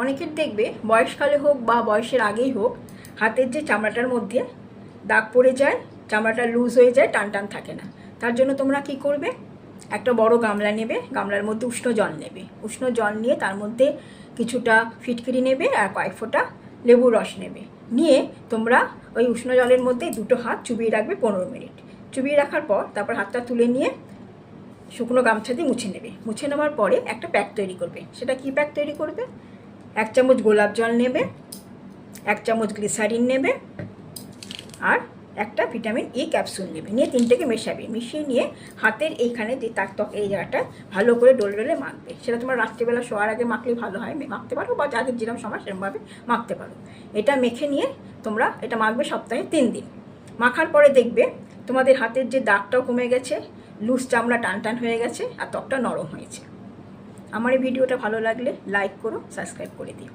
অনেকের দেখবে বয়সকালে হোক বা বয়সের আগেই হোক, হাতের যে চামড়াটার মধ্যে দাগ পড়ে যায়, চামড়াটা লুজ হয়ে যায় টান টান থাকে না। তার জন্য তোমরা কি করবে? একটা বড় গামলা নেবে, গামলার মধ্যে উষ্ণ জল নেবে। উষ্ণ জল নিয়ে তার মধ্যে কিছুটা ফিটকিরি নেবে আর কয়েক ফোঁটা লেবুর রস নেবে। নিয়ে তোমরা ওই উষ্ণ জলের মধ্যে দুটো হাত চুবিয়ে রাখবে পনেরো মিনিট। চুবিয়ে রাখার পর তারপর হাতটা তুলে নিয়ে শুকনো গামছা দিয়ে মুছে নেবে। মুছে নেওয়ার পরে একটা প্যাক তৈরি করবে। সেটা কি প্যাক তৈরি করবে? এক চামচ গোলাপ জল নেবে, এক চামচ গ্লিসারিন নেবে আর একটা ভিটামিন ই ক্যাপসুল নেবে। নিয়ে তিনটেকে মেশাবে। মিশিয়ে নিয়ে হাতের এইখানে যে তাক ত্বক, এই জায়গাটা ভালো করে ডলে ডলে মাখবে। সেটা তোমার রাত্রিবেলা শোয়ার আগে মাখলেই ভালো হয়। মাখতে পারো বা যাদের যেরকম সময় সেরকমভাবে মাখতে পারো। এটা মেখে নিয়ে তোমরা এটা মাখবে সপ্তাহে তিন দিন। মাখার পরে দেখবে তোমাদের হাতের যে দাগটাও কমে গেছে, লুজ চামড়া টান টান হয়ে গেছে আর ত্বকটা নরম হয়েছে। আমার এই ভিডিওটা ভালো লাগলে লাইক করো সাবস্ক্রাইব করে দিও।